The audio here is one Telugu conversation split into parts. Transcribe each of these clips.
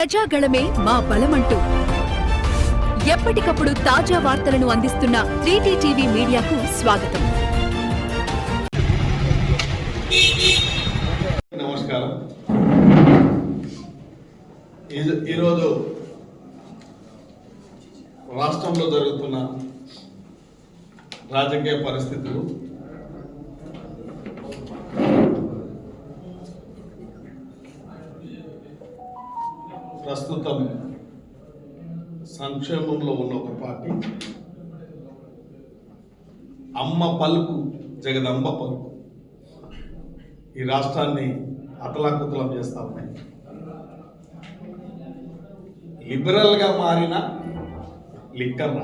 ప్రజాగళమే మా బలమంటూ. ఎప్పటికప్పుడు తాజా వార్తలను అందిస్తున్న త్రీటీ టీవీ మీడియాకు స్వాగతం. నమస్కారం. ఈరోజు రాష్ట్రంలో జరుగుతున్న రాజకీయ పరిస్థితులు సంక్షేమంలో ఉన్న ఒక పార్టీ అమ్మ పలుకు జగదంబ పలుకు. ఈ రాష్ట్రాన్ని అతలాకుతలం చేస్తా ఉన్నాయి. లిబరల్గా మారిన లిక్కర్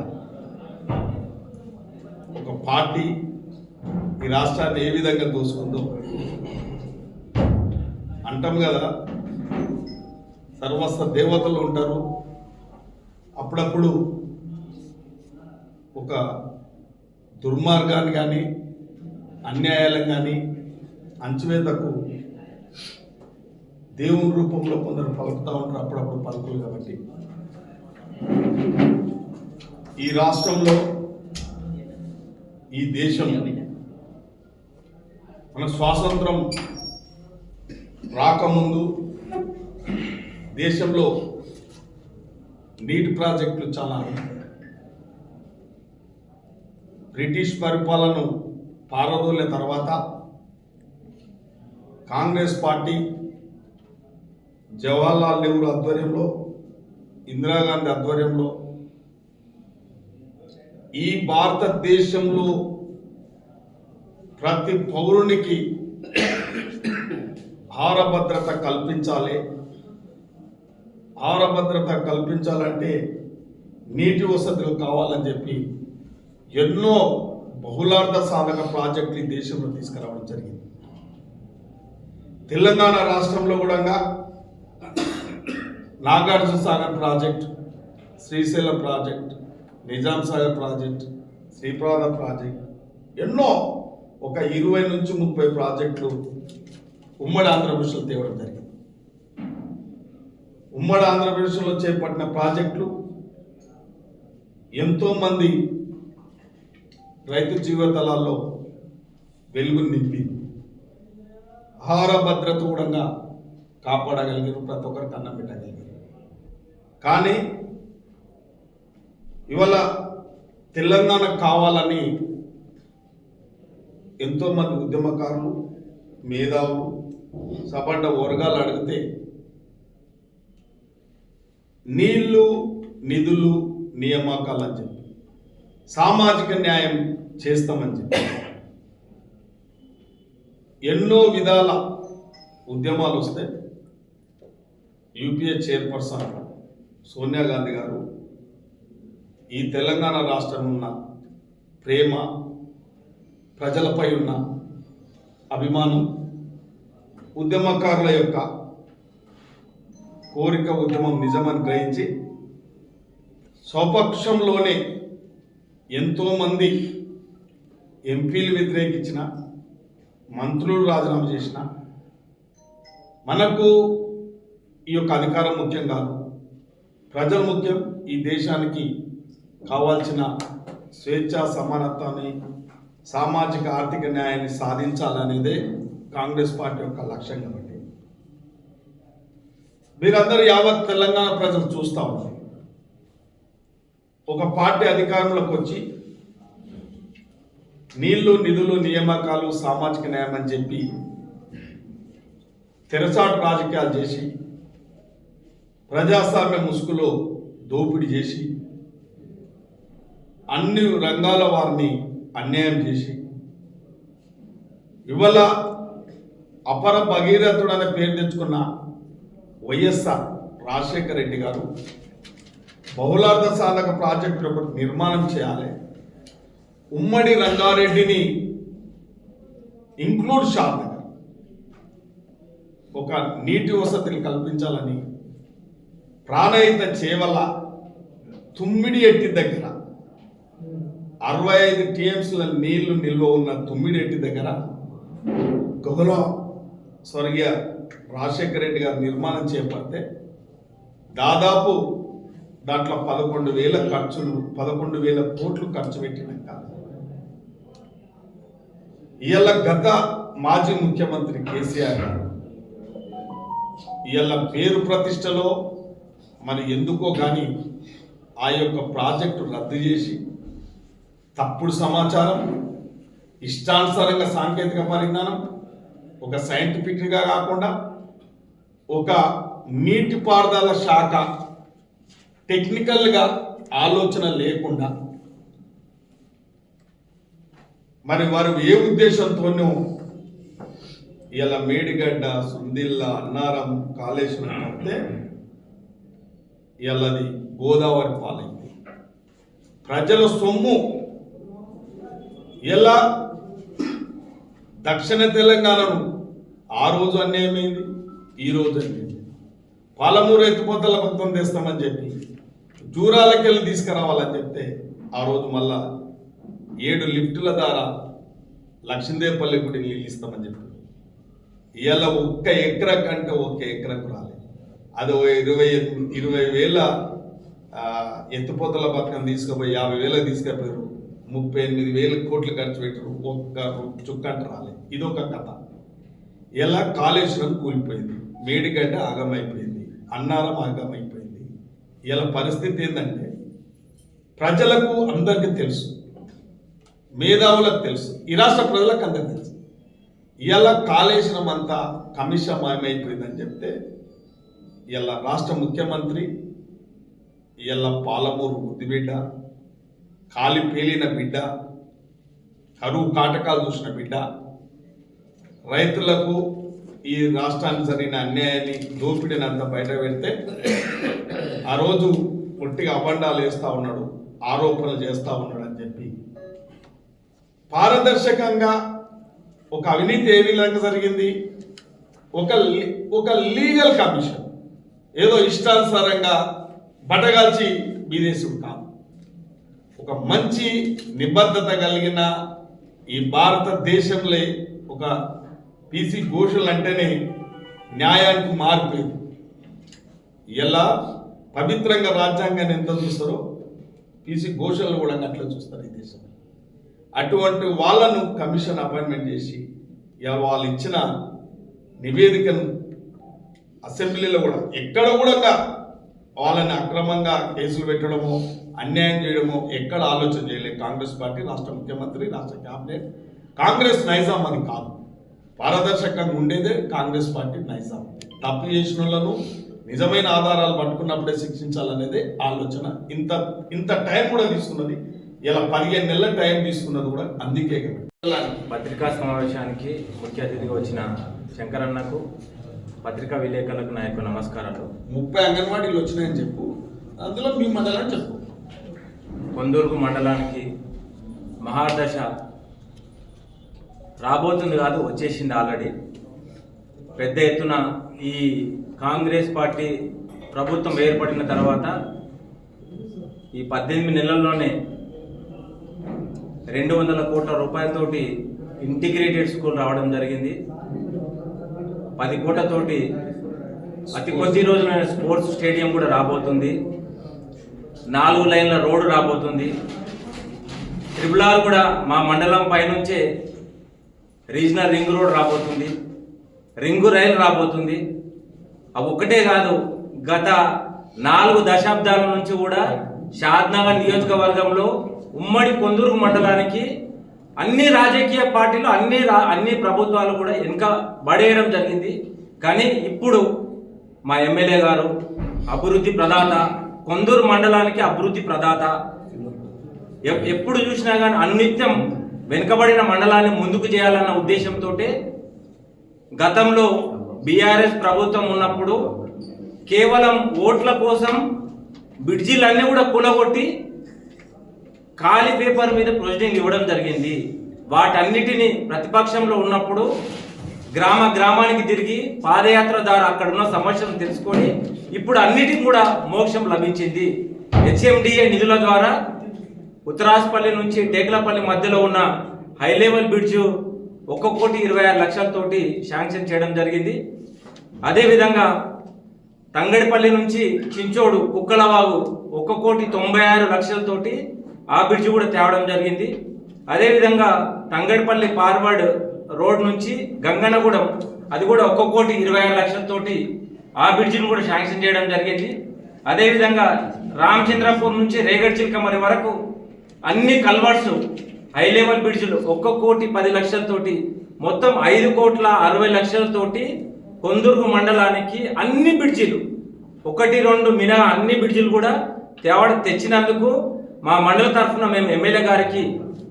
ఒక పార్టీ ఈ రాష్ట్రాన్ని ఏ విధంగా దోసుకుందో. అంటాం కదా సర్వస్వ దేవతలు ఉంటారు అప్పుడప్పుడు ఒక దుర్మార్గాన్ని కానీ అన్యాయాలను కానీ అంచువేతకు దేవుని రూపంలో కొందరు పలుకుతూ ఉంటారు అప్పుడప్పుడు పలుకులు కాబట్టి. ఈ రాష్ట్రంలో ఈ దేశం మన స్వాతంత్రం రాకముందు దేశంలో నీటి ప్రాజెక్టులు చాలా బ్రిటిష్ పరిపాలన పారదోలిన తర్వాత కాంగ్రెస్ పార్టీ జవహర్లాల్ నెహ్రూ ఆధ్వర్యంలో ఇందిరాగాంధీ ఆధ్వర్యంలో ఈ భారతదేశంలో ప్రతి పౌరునికి ఆహార భద్రత కల్పించాలి. ఆహార భద్రత కల్పించాలంటే నీటి వసతులు కావాలని చెప్పి ఎన్నో బహుళార్థ సాధక ప్రాజెక్టులు ఈ దేశంలో తీసుకురావడం జరిగింది. తెలంగాణ రాష్ట్రంలో కూడా Nagarjuna Sagar project Srisailam project Nizam Sagar project Sripada project ఎన్నో ఒక ఇరవై నుంచి ముప్పై ప్రాజెక్టులు ఉమ్మడి ఆంధ్రప్రదేశ్లో తేవడం జరిగింది. ఉమ్మడి ఆంధ్రప్రదేశ్లో చేపట్టిన ప్రాజెక్టులు ఎంతోమంది రైతు జీవితాలలో వెలుగుని నింపింది ఆహార భద్రత కూడా కాపాడగలిగారు ప్రతి ఒక్కరికి అన్నం పెట్టగలిగారు. కానీ ఇవాళ తెలంగాణ కావాలని ఎంతోమంది ఉద్యమకారులు మేధావులు సపడ్డ వర్గాలు అడిగితే నీళ్ళు నిధులు నియామకాలని చెప్పి. సామాజిక న్యాయం చేస్తామని చెప్పి. ఎన్నో విధాల ఉద్యమాలు వస్తే యూపీఏ చైర్పర్సన్ సోనియా గాంధీ గారు ఈ తెలంగాణ రాష్ట్రం ఉన్న ప్రేమ ప్రజలపై ఉన్న అభిమానం ఉద్యమకారుల యొక్క కోరిక ఉద్యమం నిజమని గ్రహించి స్వపక్షంలోనే ఎంతోమంది ఎంపీలు వ్యతిరేకించిన మంత్రులు రాజీనామా చేసిన మనకు ఈ యొక్క అధికారం ముఖ్యం కాదు. ప్రజలు ముఖ్యం. ఈ దేశానికి కావాల్సిన స్వేచ్ఛ సమానత్వాన్ని సామాజిక ఆర్థిక న్యాయాన్ని సాధించాలనేదే కాంగ్రెస్ పార్టీ యొక్క లక్ష్యం కాబట్టి. మీరందరూ యావత్ తెలంగాణ ప్రజలు చూస్తా ఉన్నారు. ఒక పార్టీ అధికారంలోకి వచ్చి నీళ్ళు నిధులు నియామకాలు సామాజిక న్యాయం అని చెప్పి తెరచాటు రాజకీయాలు చేసి ప్రజాస్వామ్య ముసుగులో దోపిడీ చేసి అన్ని రంగాల వారిని అన్యాయం చేసి ఇవాళ అపర భగీరథుడు అనే పేరు తెచ్చుకున్న వైఎస్ఆర్ రాజశేఖర రెడ్డి గారు బహుళార్థ సాధక ప్రాజెక్టు ఒకటి నిర్మాణం చేయాలి. ఉమ్మడి రంగారెడ్డిని ఇంక్లూడ్ షాప్ ఒక నీటి వసతిని కల్పించాలని ప్రాణహిత చేవల తుమ్మిడి ఎట్టి దగ్గర. అరవై ఐదు టీఎంసీల నీళ్ళు నిల్వ ఉన్న తుమ్మిడి ఎట్టి దగ్గర. గొగలో స్వర్గీయ రాజశేఖర రెడ్డి గారు నిర్మాణం చేపడితే దాదాపు దాంట్లో పదకొండు వేల ఖర్చులు పదకొండు వేల కోట్లు ఖర్చు పెట్టినాక ఇవాళ గత మాజీ ముఖ్యమంత్రి కేసీఆర్ గారు ఇవాళ పేరు ప్రతిష్టలో మరి ఎందుకో కానీ ఆ యొక్క ప్రాజెక్టు రద్దు చేసి తప్పుడు సమాచారం ఇష్టానుసారంగా సాంకేతిక పరిజ్ఞానం ఒక సైంటిఫిక్గా కాకుండా ఒక నీటిపారుదల శాఖ టెక్నికల్గా ఆలోచన లేకుండా మరి వారు ఏ ఉద్దేశంతోనూ ఇలా మేడిగడ్డ సుందిల్ల అన్నారం కాళేశ్వరం అంటే ఇలాది గోదావరి పాలైంది ప్రజల సొమ్ము ఎలా దక్షిణ తెలంగాణను ఆ రోజు అన్యాయమైంది ఈ రోజు అన్యాయమైంది. పాలమూరు ఎత్తిపోతల భక్తం తెస్తామని చెప్పి దూరాలకెళ్ళి తీసుకురావాలని చెప్తే ఆ రోజు మళ్ళా ఏడు లిఫ్టుల ద్వారా లక్ష్మీదేవపల్లి గుడి నీళ్ళు ఇస్తామని చెప్పి ఇవాళ ఒక్క ఎకరా కంటే ఒక్క ఎకరకు రాలేదు. అది ఇరవై ఇరవై వేల ఎత్తుపోతల పథకం తీసుకుపోయి యాభై వేలకు తీసుకుపోయారు. ముప్పై ఎనిమిది వేల కోట్లు ఖర్చు పెట్టారు. ఒక్క రు- చుక్కంట రాలేదు. ఇది ఒక కథ. ఇలా కాళేశ్వరం కూలిపోయింది? మేడిగడ్డ ఆగమైపోయింది. అన్నారం ఆగమైపోయింది. ఇలా పరిస్థితి ఏంటంటే ప్రజలకు అందరికీ తెలుసు. మేధావులకు తెలుసు. ఈ రాష్ట్ర ప్రజలకు అందరికీ తెలుసు. ఇలా కాళేశ్వరం అంతా కమిషమయమైపోయిందని చెప్తే ఇలా రాష్ట్ర ముఖ్యమంత్రి ఇలా పాలమూరు బుద్ధిబిడ్డ కాలి పేలిన బిడ్డ కరువు కాటకాలు చూసిన బిడ్డ రైతులకు ఈ రాష్ట్రానికి జరిగిన అన్యాయాన్ని దోపిడీని అంతా బయట పెడితే ఆ రోజు పొట్టిగా అబండాలు వేస్తూ ఉన్నాడు ఆరోపణలు చేస్తూ ఉన్నాడు అని చెప్పి. పారదర్శకంగా ఒక అవినీతి ఏ విధంగా జరిగింది? ఒక ఒక లీగల్ కమిషన్ ఏదో ఇష్టానుసారంగా బటగాల్చి బీదేశుడు కాదు. ఒక మంచి నిబద్ధత కలిగిన ఈ భారతదేశంలో ఒక పీసీ ఘోషలు అంటేనే న్యాయానికి మార్పు. ఎలా పవిత్రంగా రాజ్యాంగాన్ని ఎంత చూస్తారో పీసీ ఘోషలను కూడా అట్లా చూస్తారు ఈ దేశంలో అటువంటి వాళ్ళను కమిషన్ అపాయింట్మెంట్ చేసి వాళ్ళు ఇచ్చిన నివేదికను అసెంబ్లీలో కూడా ఎక్కడ కూడా వాళ్ళని అక్రమంగా కేసులు పెట్టడమో అన్యాయం చేయడమో ఎక్కడ ఆలోచన చేయలేదు. కాంగ్రెస్ పార్టీ రాష్ట్ర ముఖ్యమంత్రి రాష్ట్ర క్యాబినెట్. కాంగ్రెస్ నైజాం అది కాదు. పారదర్శకంగా ఉండేదే కాంగ్రెస్ పార్టీ నైజాం. తప్పు చేసిన వాళ్ళను నిజమైన ఆధారాలు పట్టుకున్నప్పుడే శిక్షించాలనేదే ఆలోచన. ఇంత ఇంత టైం కూడా తీసుకున్నది. ఇలా పదిహేను నెలల టైం తీసుకున్నది కూడా అందుకే కదా. పత్రికా సమావేశానికి ముఖ్య అతిథిగా వచ్చిన శంకరన్నకు పత్రికా విలేకరులకు నా యొక్క నమస్కారాలు. ముప్పై అంగన్వాడీలు వచ్చినాయని చెప్పు. అందులో మీ మండలం చెప్పు. కొందూరుకు మండలానికి మహాదశ రాబోతుంది కాదు వచ్చేసింది ఆల్రెడీ పెద్ద ఎత్తున ఈ కాంగ్రెస్ పార్టీ ప్రభుత్వం ఏర్పడిన తర్వాత ఈ పద్దెనిమిది నెలల్లోనే రెండు వందల కోట్ల రూపాయలతోటి ఇంటిగ్రేటెడ్ స్కూల్ రావడం జరిగింది. పది కోట్లతోటి అతి కొద్ది రోజులైన స్పోర్ట్స్ స్టేడియం కూడా రాబోతుంది. నాలుగు లైన్ల రోడ్డు రాబోతుంది. ట్రిబుల్ ఆర్ కూడా మా మండలం పైనుంచే రీజనల్ రింగ్ రోడ్ రాబోతుంది. రింగు రైలు రాబోతుంది. అవి ఒక్కటే కాదు గత నాలుగు దశాబ్దాల నుంచి కూడా షాద్నగర్ నియోజకవర్గంలో ఉమ్మడి కొందూరు మండలానికి అన్ని రాజకీయ పార్టీలు అన్ని రా- అన్ని ప్రభుత్వాలు కూడా వెనుక పడేయడం జరిగింది. కానీ ఇప్పుడు మా ఎమ్మెల్యే గారు అభివృద్ధి ప్రదాత కొందూరు మండలానికి అభివృద్ధి ప్రదాత ఎప్పుడు చూసినా కానీ అనునిత్యం వెనుకబడిన మండలాన్ని ముందుకు చేయాలన్న ఉద్దేశంతో గతంలో బీఆర్ఎస్ ప్రభుత్వం ఉన్నప్పుడు కేవలం ఓట్ల కోసం బ్రిడ్జీలన్నీ కూడా కూలగొట్టి ఖాళీ పేపర్ మీద ప్రొసీడింగ్ ఇవ్వడం జరిగింది. వాటన్నిటిని ప్రతిపక్షంలో ఉన్నప్పుడు గ్రామ గ్రామానికి తిరిగి పాదయాత్ర ద్వారా అక్కడ ఉన్న సమస్యలను తెలుసుకొని ఇప్పుడు అన్నిటికి కూడా మోక్షం లభించింది. హెచ్ఎండిఏ నిధుల ద్వారా ఉత్తరాజపల్లి నుంచి టేకలపల్లి మధ్యలో ఉన్న హై లెవెల్ బ్రిడ్జ్ ఒక్క కోటి ఇరవై ఆరు లక్షలతోటి శాంక్షన్ చేయడం జరిగింది. అదేవిధంగా తంగడిపల్లి నుంచి చించోడు కుక్కలవాగు ఒక్క కోటి తొంభై ఆరు లక్షలతోటి ఆ బ్రిడ్జ్ కూడా తేవడం జరిగింది. అదేవిధంగా తంగడిపల్లి పార్వర్డ్ రోడ్ నుంచి గంగనగూడెం అది కూడా ఒక్క కోటి ఇరవై ఆరు లక్షలతోటి ఆ బ్రిడ్జిని కూడా శాంక్షన్ చేయడం జరిగింది. అదేవిధంగా రామచంద్రపూర్ నుంచి రేగడ్ చిల్కమరి వరకు అన్ని కల్వర్ట్స్ హై లెవెల్ బ్రిడ్జ్లు ఒక్క కోటి పది లక్షలతోటి మొత్తం ఐదు కోట్ల అరవై లక్షలతోటి కొందుర్గు మండలానికి అన్ని బ్రిడ్జిలు ఒకటి రెండు మినహా అన్ని బ్రిడ్జిలు కూడా తేవడ తెచ్చినందుకు మా మండల తరఫున మేము ఎమ్మెల్యే గారికి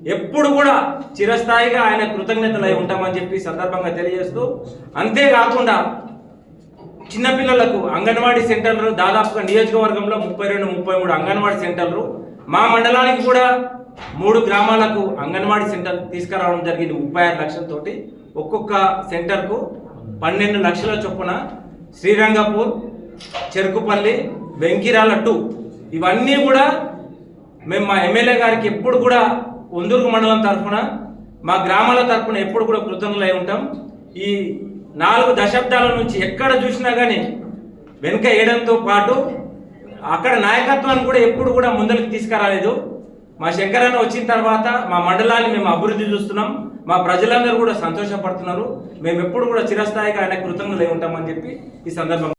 ఎప్పుడు కూడా చిరస్థాయిగా ఆయన కృతజ్ఞతలై ఉంటామని చెప్పి సందర్భంగా తెలియజేస్తూ అంతేకాకుండా చిన్నపిల్లలకు అంగన్వాడీ సెంటర్లు దాదాపుగా నియోజకవర్గంలో ముప్పై రెండు ముప్పై మూడు అంగన్వాడీ సెంటర్లు మా మండలానికి కూడా మూడు గ్రామాలకు అంగన్వాడీ సెంటర్ తీసుకురావడం జరిగింది ముప్పై ఆరు లక్షలతోటి. ఒక్కొక్క సెంటర్కు పన్నెండు లక్షల చొప్పున శ్రీరంగపూర్ చెరుకుపల్లి వెంకిరాల టూ. ఇవన్నీ కూడా మేము మా ఎమ్మెల్యే గారికి ఎప్పుడు కూడా ఉందూరు మండలం తరఫున మా గ్రామాల తరఫున ఎప్పుడు కూడా కృతజ్ఞులై ఉంటాం. ఈ నాలుగు దశాబ్దాల నుంచి ఎక్కడ చూసినా కానీ వెనుక వేయడంతో పాటు అక్కడ నాయకత్వాన్ని కూడా ఎప్పుడు కూడా ముందరికి తీసుకురాలేదు. మా శంకరన్న వచ్చిన తర్వాత మా మండలాన్ని మేము అభివృద్ధి చూస్తున్నాం. మా ప్రజలందరూ కూడా సంతోషపడుతున్నారు. మేము ఎప్పుడు కూడా చిరస్థాయిగా ఆయన కృతజ్ఞులై ఉంటామని చెప్పి ఈ సందర్భంగా